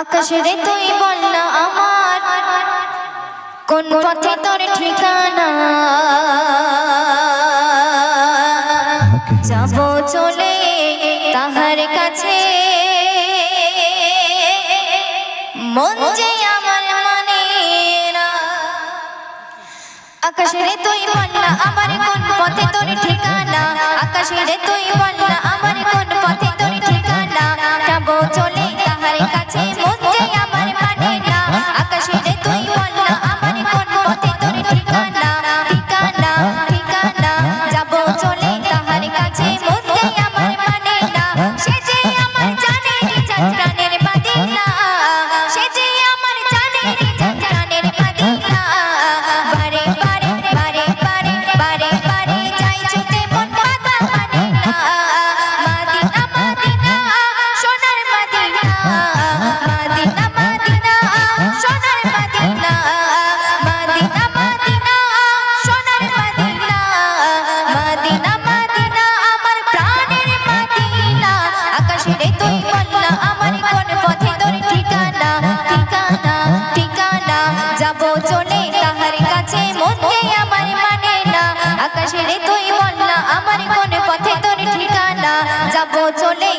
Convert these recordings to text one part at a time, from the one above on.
আকাশেরে তুই বল না আমার। কোন পথে তোর ঠিকানা? যাব চলে তাহার কাছে। মন যে আমার মানে না। আকাশেরে তুই বল না আমার কোন পথে তোর ঠিকানা? আকাশেরে তুই বল আকাশের তুই আমার কোন পথে তোর ঠিকানা? ঠিকানা ঠিকানা? যাব চলে কাছে মনে আমার মানে না। আকাশের তুই বললা আমার কোন পথে তোর ঠিকানা? যাব চলে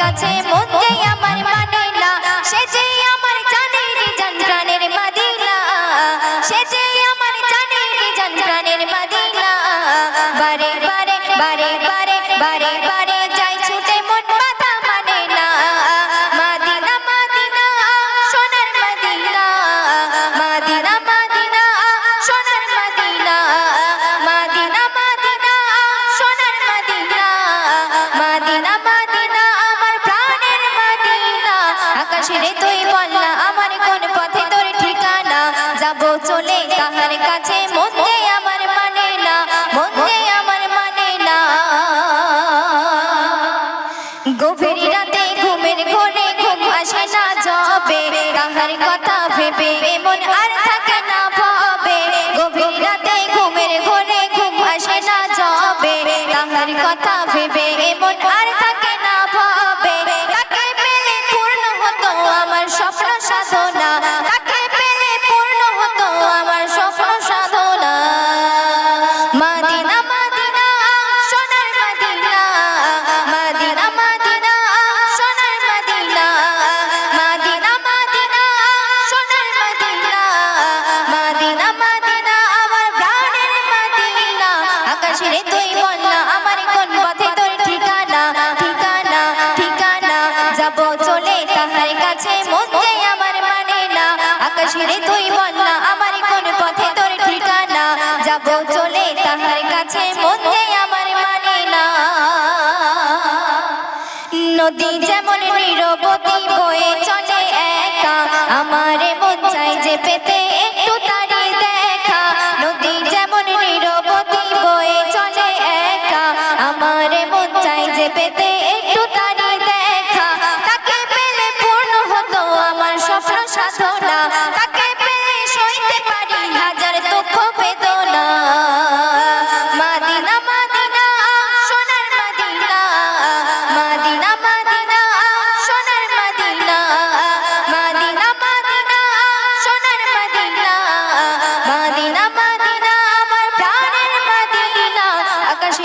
কাছে মনে আমার মানে না। সে যে আমার জানে জান প্রাণের মাদিনা। সে বারে বারে বারে বারে বারে আকাশের তুই বললা আমার কোন পথে তোর ঠিকানা? যাব চলে তাহার কাছে মনে আমার মানে না মনে আমার মানে না। গভীর রাতে ঘুমের ঘরে ঘুম আসে না যাবে, তাহার কথা ভেবে এমন আর থাকে না আকাশের তুই বলনা আমার কোন পথে তোর ঠিকানা। যাব চলে তাহার কাছে, মধ্যে আমার মানে না। নদী যেমন নিরবতী বয়ে চলে একা, আমারে মন চাই যে পেতে একটু তারি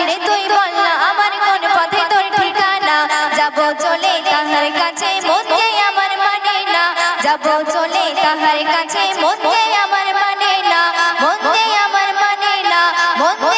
রে তুই বল না, আমার কোন পথে তোর ঠিকানা? যাব চলে তাহার কাছে মধ্যে আমার মানে না। যাব চলে তাহার কাছে মধ্যে আমার মানে না। মধ্যে আমার মানে না মধ্যে